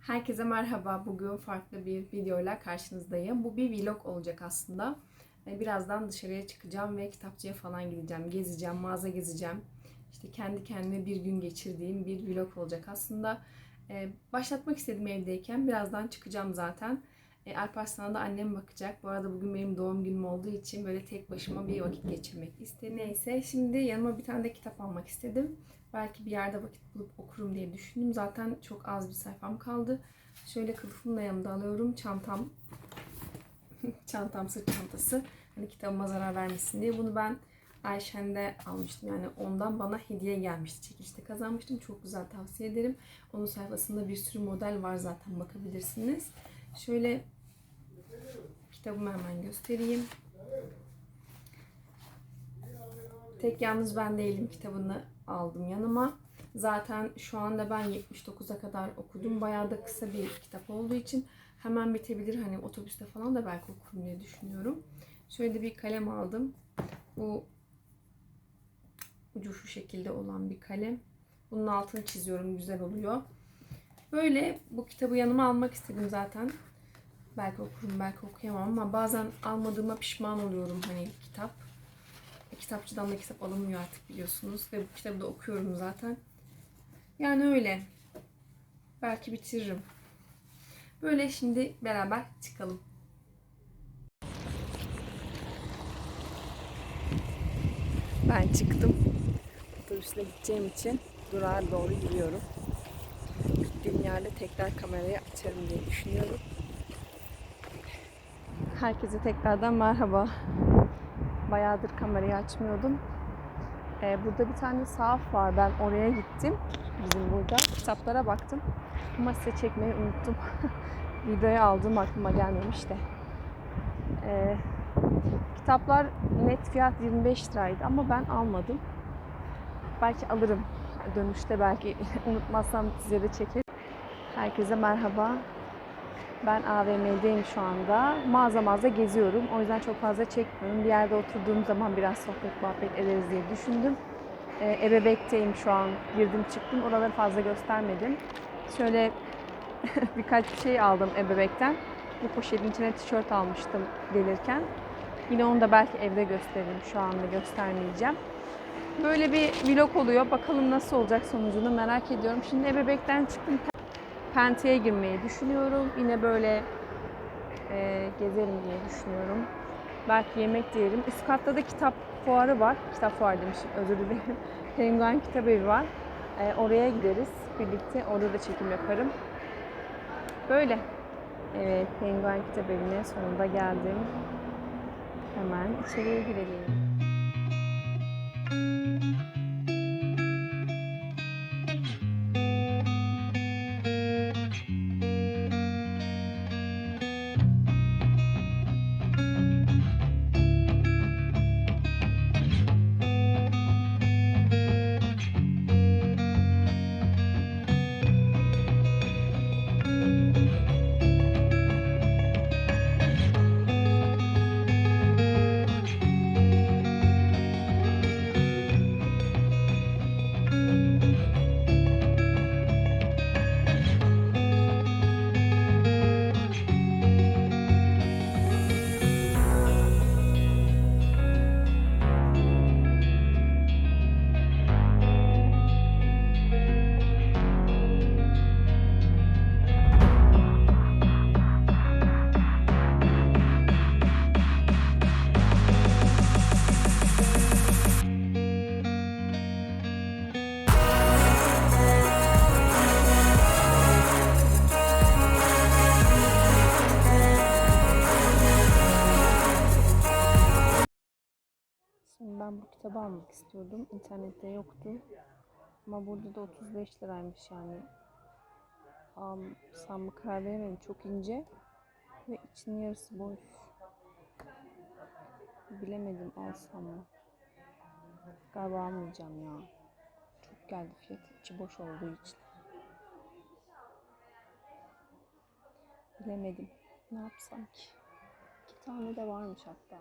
Herkese merhaba. Bugün farklı bir videoyla karşınızdayım. Bu bir vlog olacak aslında. Ee, Birazdan dışarıya çıkacağım ve kitapçıya falan gideceğim. Gezeceğim, mağaza gezeceğim. İşte kendi kendime bir gün geçirdiğim bir vlog olacak aslında. Ee, Başlatmak istedim evdeyken. Birazdan çıkacağım zaten. Ee, Alparslan'a da annem bakacak. Bu arada bugün benim doğum günüm olduğu için böyle tek başıma bir vakit geçirmek istedim. Neyse şimdi yanıma bir tane de kitap almak istedim. Belki bir yerde vakit bulup okurum diye düşündüm. Zaten çok az bir sayfam kaldı. Şöyle kılıfımı da yanımda alıyorum. Çantam, çantam sırt çantası. Hani kitabıma zarar vermesin diye. Bunu ben Ayşen'de almıştım. Yani ondan bana hediye gelmişti. Çekilişte kazanmıştım. Çok güzel tavsiye ederim. Onun sayfasında bir sürü model var zaten bakabilirsiniz. Şöyle kitabımı hemen göstereyim. Tek yalnız ben değilim kitabını aldım yanıma. Zaten şu anda ben 79'a kadar okudum. Bayağı da kısa bir kitap olduğu için hemen bitebilir. Hani otobüste falan da belki okurum diye düşünüyorum. Şöyle bir kalem aldım. Bu ucu şu şekilde olan bir kalem. Bunun altını çiziyorum. Güzel oluyor. Böyle bu kitabı yanıma almak istedim zaten. Belki okurum, belki okuyamam ama bazen almadığıma pişman oluyorum hani kitap. E, kitapçıdan da kitap alınmıyor artık biliyorsunuz ve bu kitabı da okuyorum zaten. Yani öyle. Belki bitiririm. Böyle şimdi beraber çıkalım. Ben çıktım. Otobüsle gideceğim için durağa doğru yürüyorum. Gittiğim yerde tekrar kamerayı açarım diye düşünüyorum. Herkese tekrardan merhaba. Bayağıdır kamerayı açmıyordum. Ee, burada bir tane sahaf var. Ben oraya gittim. Bizim burada. Kitaplara baktım. Ama size çekmeyi unuttum. Videoyu aldım aklıma gelmemiş de. Ee, kitaplar net fiyat 25 liraydı ama ben almadım. Belki alırım. Dönüşte belki unutmazsam size de çekerim. Herkese merhaba. Ben AVM'deyim şu anda. Mağaza mağaza geziyorum. O yüzden çok fazla çekmiyorum. Bir yerde oturduğum zaman biraz sohbet muhabbet ederiz diye düşündüm. Ee, Ebebekteyim şu an. Girdim çıktım. Oraları fazla göstermedim. Şöyle birkaç bir şey aldım Ebebek'ten. Bu poşetin içine tişört almıştım gelirken. Yine onu da belki evde gösteririm. Şu anda göstermeyeceğim. Böyle bir vlog oluyor. Bakalım nasıl olacak sonucunu merak ediyorum. Şimdi Ebebek'ten çıktım. Pente'ye girmeyi düşünüyorum. Yine böyle e, gezerim diye düşünüyorum. Belki yemek de yerim. Üst katta da kitap fuarı var. Kitap fuarı demişim özür dilerim. Penguen Kitap Evi var. E, oraya gideriz birlikte. Orada da çekim yaparım. Böyle. Evet, Penguen Kitap Evi'ne sonunda geldim. Hemen içeriye girelim. Almak istiyordum. İnternette yoktu. Ama burada da 35 liraymış yani. Alsam mı karar veremedim. Çok ince. Ve içinin yarısı boş. Bilemedim alsam mı. Galiba almayacağım ya. Çok geldi fiyat. içi boş olduğu için. Bilemedim. Ne yapsam ki? İki tane de varmış hatta.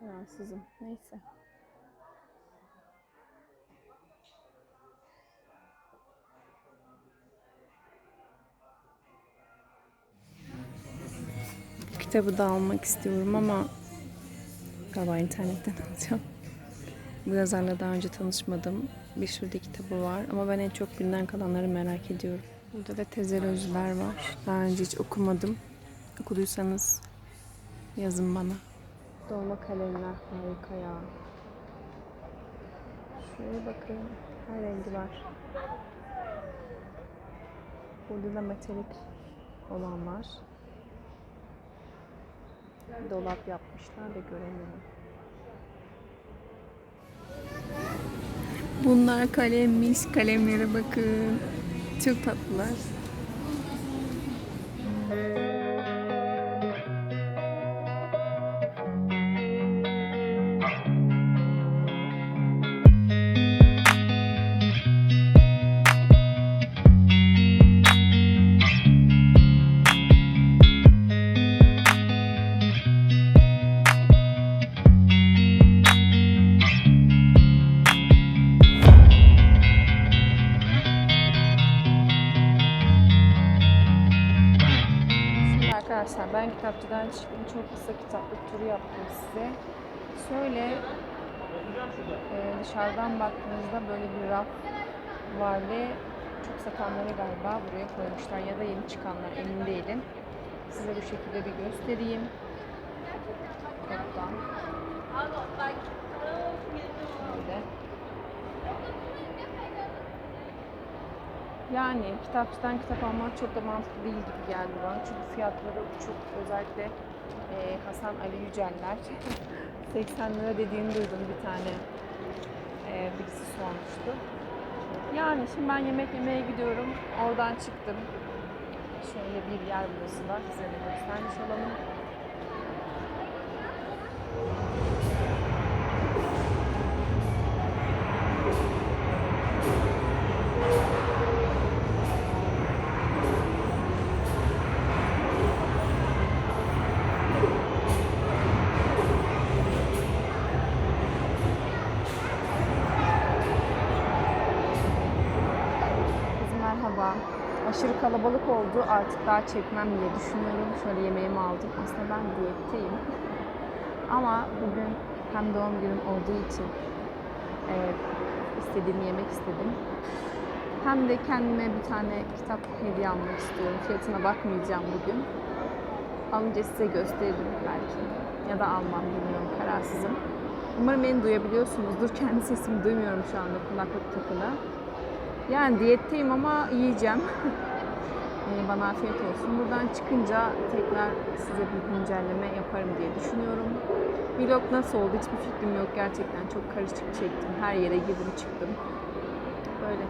Kararsızım. Neyse. Kitabı da almak istiyorum ama galiba internetten alacağım. Bu yazarla daha önce tanışmadım. Bir sürü de kitabı var ama ben en çok günden kalanları merak ediyorum. Burada da tezel özler var. Daha önce hiç okumadım. Okuduysanız yazın bana. Dolma kalemler harika ya. Şuraya bakın. Her rengi var. Burada da metalik olan var. Dolap yapmışlar da göremiyorum. Bunlar kalemmiş. Kalemlere bakın. Çok tatlılar. Kitapçıdan çıktım. Çok kısa kitaplık turu yaptım size. Şöyle e, dışarıdan baktığınızda böyle bir raf var ve çok satanları galiba buraya koymuşlar ya da yeni çıkanlar emin değilim. Size bu şekilde bir göstereyim. Toptan. Şöyle. Yani kitapçıdan kitap almak çok da mantıklı değil gibi geldi bana. Çünkü fiyatları uçuk. Özellikle e, Hasan Ali Yüceller 80 lira dediğini duydum bir tane e, birisi sormuştu. Yani şimdi ben yemek yemeye gidiyorum. Oradan çıktım. Şöyle bir yer burası var. Size de göstermiş olalım. Aşırı kalabalık oldu. Artık daha çekmem diye düşünüyorum. Şöyle yemeğimi aldım. Aslında ben diyetteyim. Ama bugün hem doğum günüm olduğu için e, istediğimi yemek istedim. Hem de kendime bir tane kitap hediye almak istiyorum. Fiyatına bakmayacağım bugün. Alınca size gösteririm belki. Ya da almam bilmiyorum kararsızım. Umarım beni duyabiliyorsunuzdur. Kendi sesimi duymuyorum şu anda kulaklık takılı. Yani diyetteyim ama yiyeceğim. Ee, Bana afiyet olsun. Buradan çıkınca tekrar size bir güncelleme yaparım diye düşünüyorum. Vlog nasıl oldu hiçbir fikrim yok gerçekten. Çok karışık çektim. Her yere girdim çıktım. Böyle.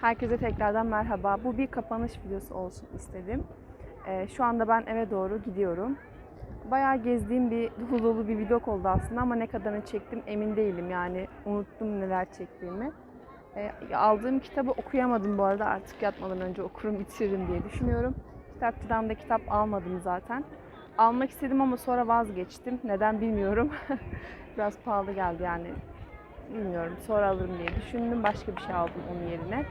Herkese tekrardan merhaba. Bu bir kapanış videosu olsun istedim. Ee, şu anda ben eve doğru gidiyorum. Bayağı gezdiğim bir dolu dolu bir vlog oldu aslında ama ne kadarını çektim emin değilim yani unuttum neler çektiğimi. Ee, aldığım kitabı okuyamadım bu arada artık yatmadan önce okurum bitiririm diye düşünüyorum. Kitapçıdan da kitap almadım zaten. Almak istedim ama sonra vazgeçtim. Neden bilmiyorum. Biraz pahalı geldi yani. Bilmiyorum. Sonra alırım diye düşündüm. Başka bir şey aldım onun yerine.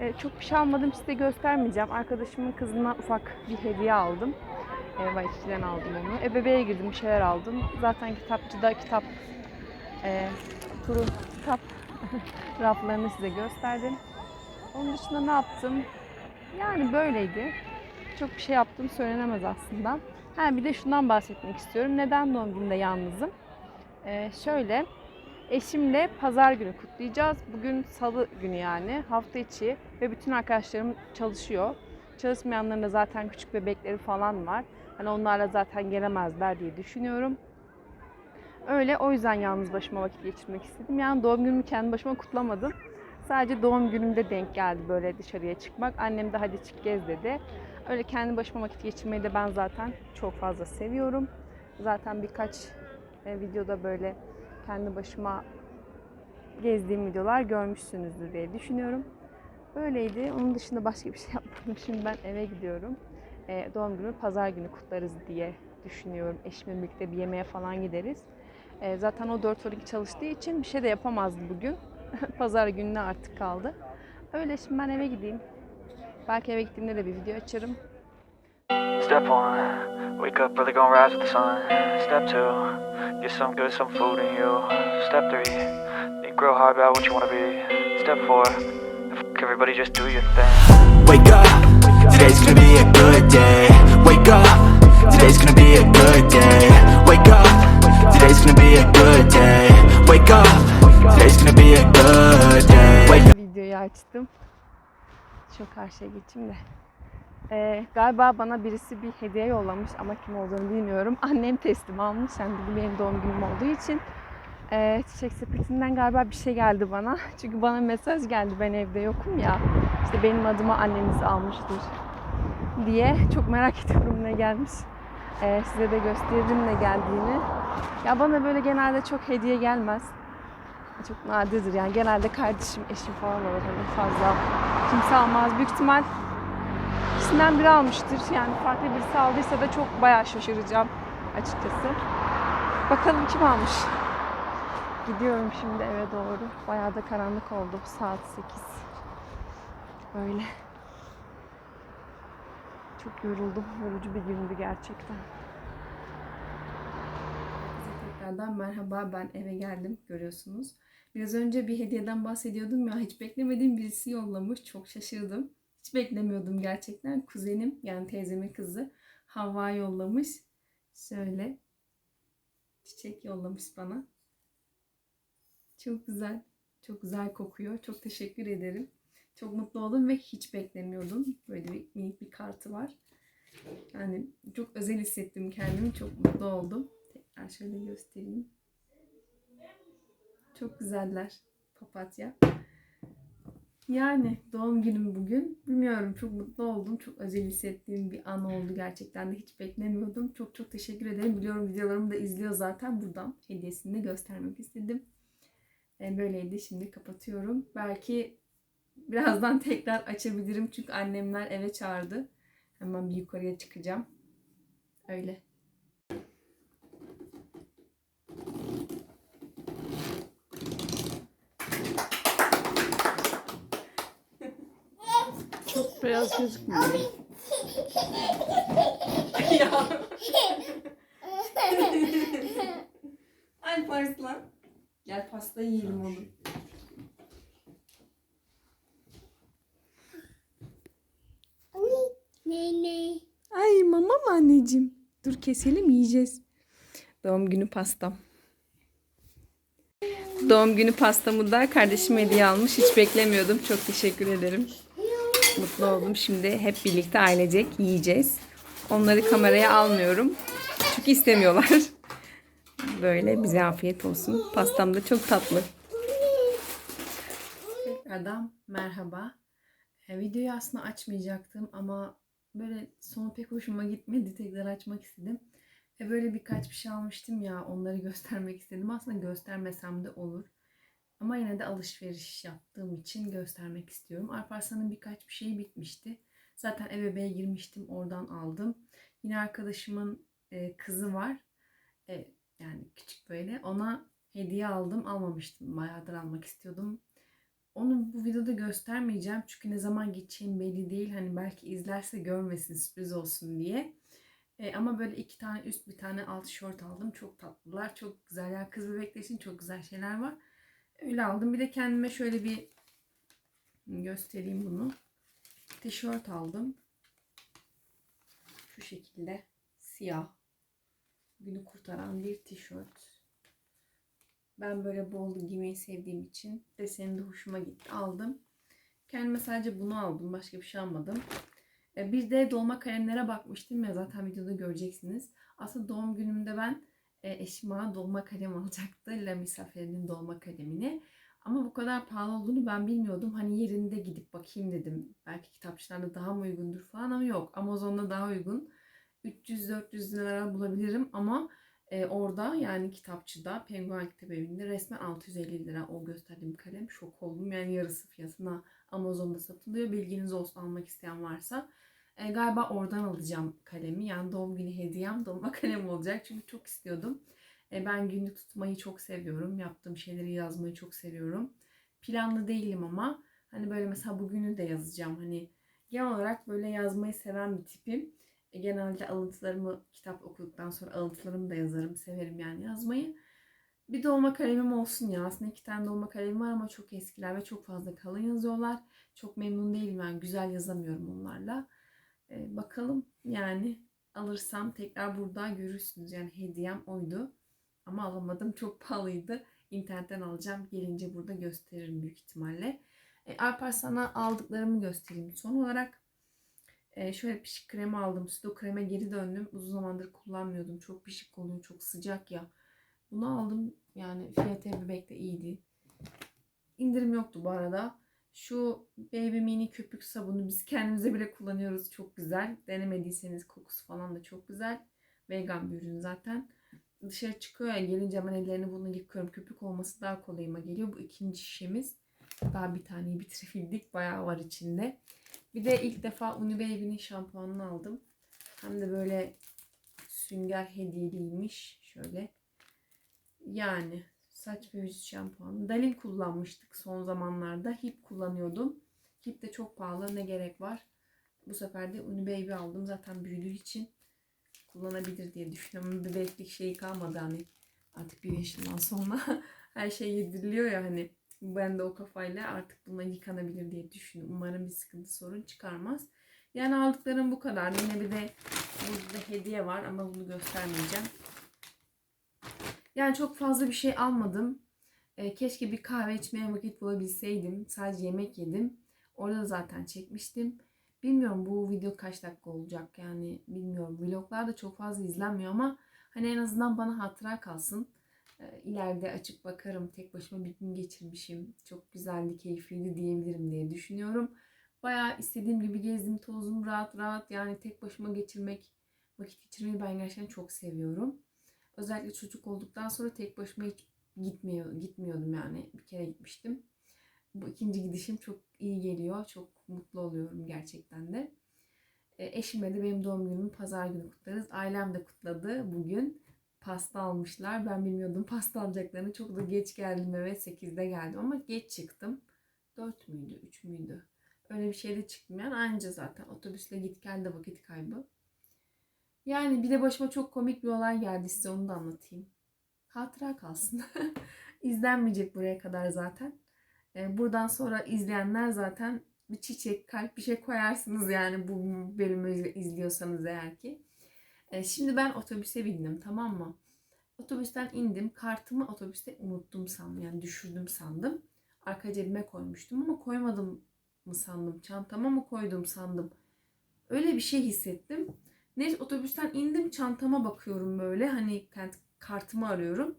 Ee, çok bir şey almadım size göstermeyeceğim. Arkadaşımın kızına ufak bir hediye aldım. Eva işçiden aldım onu. Ebeveğe girdim bir şeyler aldım. Zaten kitapçıda kitap e, turu kitap raflarını size gösterdim. Onun dışında ne yaptım? Yani böyleydi. Çok bir şey yaptım söylenemez aslında. Ha bir de şundan bahsetmek istiyorum. Neden doğum günümde yalnızım? Ee, şöyle eşimle pazar günü kutlayacağız. Bugün salı günü yani hafta içi ve bütün arkadaşlarım çalışıyor. Çalışmayanların da zaten küçük bebekleri falan var. Hani onlarla zaten gelemezler diye düşünüyorum. Öyle o yüzden yalnız başıma vakit geçirmek istedim. Yani doğum günümü kendi başıma kutlamadım. Sadece doğum günümde denk geldi böyle dışarıya çıkmak. Annem de hadi çık gez dedi. Öyle kendi başıma vakit geçirmeyi de ben zaten çok fazla seviyorum. Zaten birkaç e, videoda böyle kendi başıma gezdiğim videolar görmüşsünüzdür diye düşünüyorum. Böyleydi. Onun dışında başka bir şey yapmadım. Şimdi ben eve gidiyorum. Ee, doğum günü pazar günü kutlarız diye düşünüyorum. Eşimle birlikte bir yemeğe falan gideriz. Ee, zaten o 4-12 çalıştığı için bir şey de yapamazdı bugün. Pazar gününe artık kaldı. Öyle şimdi ben eve gideyim. Belki eve gittiğimde de bir video açarım. Step one, wake up early, gonna rise with the sun. Step two, get some good, some food in you. Step three, think real hard about what you wanna be. Step four, everybody just do your thing. Wake up, today's gonna be a good day. Wake up, today's gonna be a good day. Wake up, today's gonna be a good day. Wake up, today's gonna be a good day. Wake up. Videoyu açtım. Şu karşıya geçeyim de. Ee, galiba bana birisi bir hediye yollamış ama kim olduğunu bilmiyorum. Annem teslim almış. Yani bugün benim doğum günüm olduğu için. Ee, çiçek sepetinden galiba bir şey geldi bana. Çünkü bana mesaj geldi ben evde yokum ya. İşte benim adıma anneniz almıştır diye. Çok merak ediyorum ne gelmiş. Ee, size de gösteririm ne geldiğini. Ya bana böyle genelde çok hediye gelmez. Çok nadirdir yani genelde kardeşim, eşim falan olur hani fazla kimse almaz. Büyük ihtimal ikisinden biri almıştır. Yani farklı birisi aldıysa da çok bayağı şaşıracağım açıkçası. Bakalım kim almış. Gidiyorum şimdi eve doğru. Bayağı da karanlık oldu. Saat 8. Öyle. Çok yoruldum. Yorucu bir gündü gerçekten. Tekrardan merhaba. Ben eve geldim. Görüyorsunuz. Biraz önce bir hediyeden bahsediyordum ya. Hiç beklemediğim birisi yollamış. Çok şaşırdım. Hiç beklemiyordum gerçekten. Kuzenim yani teyzemin kızı Havva yollamış. Şöyle çiçek yollamış bana. Çok güzel. Çok güzel kokuyor. Çok teşekkür ederim. Çok mutlu oldum ve hiç beklemiyordum. Böyle bir minik bir kartı var. Yani çok özel hissettim kendimi. Çok mutlu oldum. Tekrar şöyle göstereyim. Çok güzeller. Papatya. Yani doğum günüm bugün. Bilmiyorum çok mutlu oldum. Çok özel hissettiğim bir an oldu gerçekten de hiç beklemiyordum. Çok çok teşekkür ederim. Biliyorum videolarımı da izliyor zaten. Buradan hediyesini de göstermek istedim. E, Böyleydi. Şimdi kapatıyorum. Belki birazdan tekrar açabilirim. Çünkü annemler eve çağırdı. Hemen bir yukarıya çıkacağım. Öyle. Çok beyaz gözükmüyor. ya. Ay Parslan. Gel pasta yiyelim oğlum. Ne ne? Ay mama mı anneciğim? Dur keselim yiyeceğiz. Doğum günü pastam. Doğum günü pastamı da kardeşim hediye almış. Hiç beklemiyordum. Çok teşekkür ederim. Mutlu oldum. Şimdi hep birlikte ailecek yiyeceğiz. Onları kameraya almıyorum. Çünkü istemiyorlar. Böyle bize afiyet olsun. Pastam da çok tatlı. Tekrardan merhaba. E, videoyu aslında açmayacaktım ama böyle sonu pek hoşuma gitmedi. Tekrar açmak istedim. E, böyle birkaç bir şey almıştım ya onları göstermek istedim. Aslında göstermesem de olur. Ama yine de alışveriş yaptığım için göstermek istiyorum. Alparslan'ın birkaç bir şeyi bitmişti. Zaten eve girmiştim oradan aldım. Yine arkadaşımın e, kızı var. E, yani küçük böyle. Ona hediye aldım. Almamıştım. Bayağıdır almak istiyordum. Onu bu videoda göstermeyeceğim. Çünkü ne zaman gideceğim belli değil. Hani belki izlerse görmesin sürpriz olsun diye. E, ama böyle iki tane üst bir tane alt şort aldım. Çok tatlılar. Çok güzel. Yani kız bebekler için çok güzel şeyler var. Öyle aldım. Bir de kendime şöyle bir göstereyim bunu. Tişört aldım. Şu şekilde siyah. Günü kurtaran bir tişört. Ben böyle bol giymeyi sevdiğim için deseni de hoşuma gitti. Aldım. Kendime sadece bunu aldım. Başka bir şey almadım. E, Bir de dolma kalemlere bakmıştım ya zaten videoda göreceksiniz. Aslında doğum günümde ben eşim bana dolma kalem alacaktı. La Misafir'in dolma kalemini. Ama bu kadar pahalı olduğunu ben bilmiyordum. Hani yerinde gidip bakayım dedim. Belki kitapçılarda daha mı uygundur falan ama yok. Amazon'da daha uygun. 300-400 lira bulabilirim ama e, orada yani kitapçıda Penguen Kitap Evi'nde resmen 650 lira o gösterdiğim kalem. Şok oldum. Yani yarısı fiyatına Amazon'da satılıyor. Bilginiz olsun almak isteyen varsa. E, galiba oradan alacağım kalemi. Yani doğum günü hediyem dolma kalem olacak. Çünkü çok istiyordum. E, ben günlük tutmayı çok seviyorum. Yaptığım şeyleri yazmayı çok seviyorum. planlı değilim ama hani böyle mesela bugünü de yazacağım. Hani genel olarak böyle yazmayı seven bir tipim. E, genelde alıntılarımı kitap okuduktan sonra alıntılarımı da yazarım. Severim yani yazmayı. Bir dolma kalemim olsun ya. Aslında iki tane dolma kalemim var ama çok eskiler ve çok fazla kalın yazıyorlar. Çok memnun değilim yani güzel yazamıyorum onlarla. E, bakalım yani alırsam tekrar burada görürsünüz. Yani hediyem oydu. Ama alamadım. Çok pahalıydı. İnternetten alacağım. Gelince burada gösteririm büyük ihtimalle. E, Alparslan'a aldıklarımı göstereyim. Son olarak e, şöyle pişik kremi aldım. Südo kreme geri döndüm. Uzun zamandır kullanmıyordum. Çok pişik oluyor. Çok sıcak ya. Bunu aldım. Yani fiyatı bebek de iyiydi. İndirim yoktu bu arada. Şu Baby Mini köpük sabunu biz kendimize bile kullanıyoruz. Çok güzel. Denemediyseniz kokusu falan da çok güzel. Vegan bir ürün zaten. Dışarı çıkıyor ya gelince hemen ellerini bunu yıkıyorum. Köpük olması daha kolayıma geliyor. Bu ikinci şişemiz. Daha bir taneyi bitirebildik. Bayağı var içinde. Bir de ilk defa Uni Baby'nin şampuanını aldım. Hem de böyle sünger hediyeliymiş. Şöyle. Yani saç yüz şampuanı. Dalin kullanmıştık son zamanlarda. Hip kullanıyordum. Hip de çok pahalı. Ne gerek var? Bu sefer de Uni Baby aldım. Zaten büyüdüğü için kullanabilir diye düşünüyorum. Bebeklik şeyi kalmadı hani. Artık bir yaşından sonra her şey yediriliyor ya hani. Ben de o kafayla artık buna yıkanabilir diye düşünüyorum. Umarım bir sıkıntı sorun çıkarmaz. Yani aldıklarım bu kadar. Yine bir de burada hediye var ama bunu göstermeyeceğim. Yani çok fazla bir şey almadım. E, keşke bir kahve içmeye vakit bulabilseydim. Sadece yemek yedim. Orada da zaten çekmiştim. Bilmiyorum bu video kaç dakika olacak yani bilmiyorum. Vloglar da çok fazla izlenmiyor ama hani en azından bana hatıra kalsın. E, ileride açıp bakarım. Tek başıma bir gün geçirmişim. Çok güzeldi, keyifliydi diyebilirim diye düşünüyorum. Bayağı istediğim gibi gezdim, tozdum rahat rahat. Yani tek başıma geçirmek, vakit geçirmeyi ben gerçekten çok seviyorum. Özellikle çocuk olduktan sonra tek başıma hiç gitmiyor, gitmiyordum yani. Bir kere gitmiştim. Bu ikinci gidişim çok iyi geliyor. Çok mutlu oluyorum gerçekten de. E, eşimle de benim doğum günümü pazar günü kutlarız. Ailem de kutladı bugün. Pasta almışlar. Ben bilmiyordum pasta alacaklarını. Çok da geç geldim eve. 8'de geldim ama geç çıktım. 4 müydü? 3 müydü? Öyle bir şeyde çıktım yani. Anca zaten otobüsle git gel de vakit kaybı. Yani bir de başıma çok komik bir olay geldi size onu da anlatayım. Hatıra kalsın. İzlenmeyecek buraya kadar zaten. Ee, buradan sonra izleyenler zaten bir çiçek, kalp bir şey koyarsınız yani bu bölümü izliyorsanız eğer ki. Ee, şimdi ben otobüse bindim tamam mı? Otobüsten indim. Kartımı otobüste unuttum sandım. Yani düşürdüm sandım. Arka cebime koymuştum ama koymadım mı sandım. Çantama mı koydum sandım. Öyle bir şey hissettim. Neyse otobüsten indim çantama bakıyorum böyle. Hani kent kartımı arıyorum.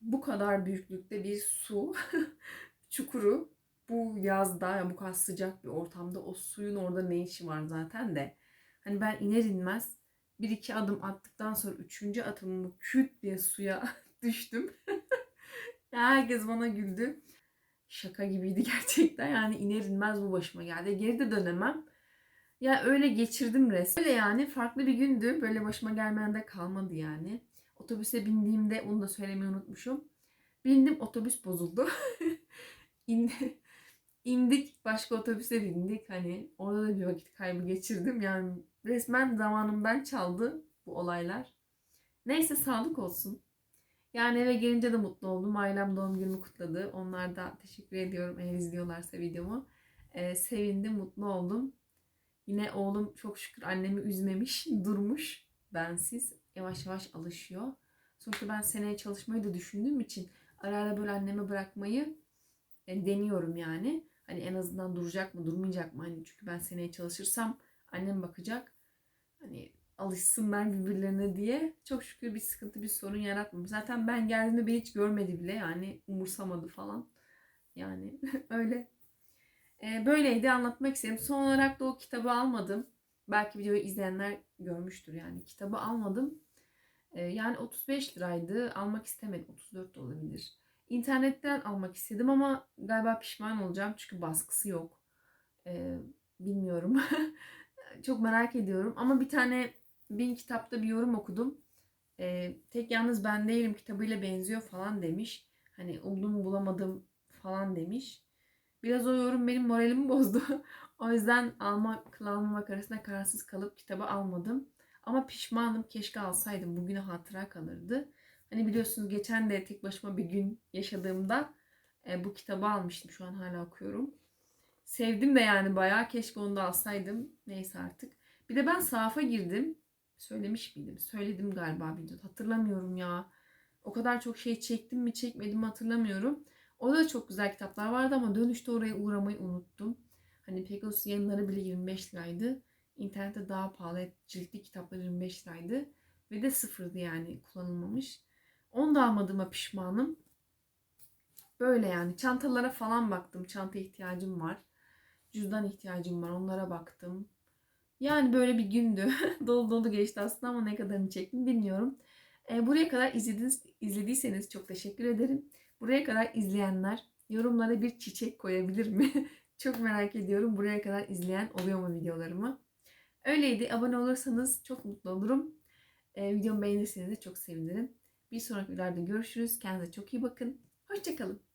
Bu kadar büyüklükte bir su çukuru. Bu yazda yani bu kadar sıcak bir ortamda o suyun orada ne işi var zaten de. Hani ben iner inmez bir iki adım attıktan sonra üçüncü adımımı küt diye suya düştüm. herkes bana güldü. Şaka gibiydi gerçekten. Yani iner inmez bu başıma geldi. Geri de dönemem. Ya öyle geçirdim resmen. Öyle yani farklı bir gündü. Böyle başıma gelmeyen de kalmadı yani. Otobüse bindiğimde onu da söylemeyi unutmuşum. Bindim otobüs bozuldu. İn, indik başka otobüse bindik. Hani orada da bir vakit kaybı geçirdim. Yani resmen zamanımdan çaldı bu olaylar. Neyse sağlık olsun. Yani eve gelince de mutlu oldum. Ailem doğum günümü kutladı. Onlar da teşekkür ediyorum eğer izliyorlarsa videomu. Ee, sevindim, mutlu oldum. Yine oğlum çok şükür annemi üzmemiş, durmuş bensiz. Yavaş yavaş alışıyor. Sonuçta ben seneye çalışmayı da düşündüğüm için ara ara böyle anneme bırakmayı e, deniyorum yani. Hani en azından duracak mı, durmayacak mı? Hani çünkü ben seneye çalışırsam annem bakacak. Hani alışsınlar birbirlerine diye. Çok şükür bir sıkıntı, bir sorun yaratmamış. Zaten ben geldiğimde beni hiç görmedi bile. Yani umursamadı falan. Yani öyle. E, böyleydi anlatmak istedim. Son olarak da o kitabı almadım. Belki videoyu izleyenler görmüştür yani. Kitabı almadım. E, yani 35 liraydı. Almak istemedim. 34 de olabilir. İnternetten almak istedim ama galiba pişman olacağım. Çünkü baskısı yok. E, bilmiyorum. Çok merak ediyorum. Ama bir tane bin kitapta bir yorum okudum. E, tek yalnız ben değilim kitabıyla benziyor falan demiş. Hani umduğumu bulamadım falan demiş. Biraz o yorum benim moralimi bozdu. o yüzden alma, almamak arasında kararsız kalıp kitabı almadım. Ama pişmanım. Keşke alsaydım. Bugüne hatıra kalırdı. Hani biliyorsunuz geçen de tek başıma bir gün yaşadığımda e, bu kitabı almıştım. Şu an hala okuyorum. Sevdim de yani bayağı. Keşke onu da alsaydım. Neyse artık. Bir de ben sahafa girdim. Söylemiş miydim? Söyledim galiba videoda. Hatırlamıyorum ya. O kadar çok şey çektim mi çekmedim mi hatırlamıyorum. Orada da çok güzel kitaplar vardı ama dönüşte oraya uğramayı unuttum. Hani Pegasus yayınları bile 25 liraydı. İnternette daha pahalı ciltli kitaplar 25 liraydı. Ve de sıfırdı yani kullanılmamış. Onu da almadığıma pişmanım. Böyle yani çantalara falan baktım. Çanta ihtiyacım var. Cüzdan ihtiyacım var. Onlara baktım. Yani böyle bir gündü. dolu dolu geçti aslında ama ne kadarını çektim bilmiyorum. E, buraya kadar izlediniz, izlediyseniz çok teşekkür ederim. Buraya kadar izleyenler yorumlara bir çiçek koyabilir mi? çok merak ediyorum buraya kadar izleyen oluyor mu videolarımı. Öyleydi. Abone olursanız çok mutlu olurum. E, videomu beğenirseniz de çok sevinirim. Bir sonraki videoda görüşürüz. Kendinize çok iyi bakın. Hoşçakalın.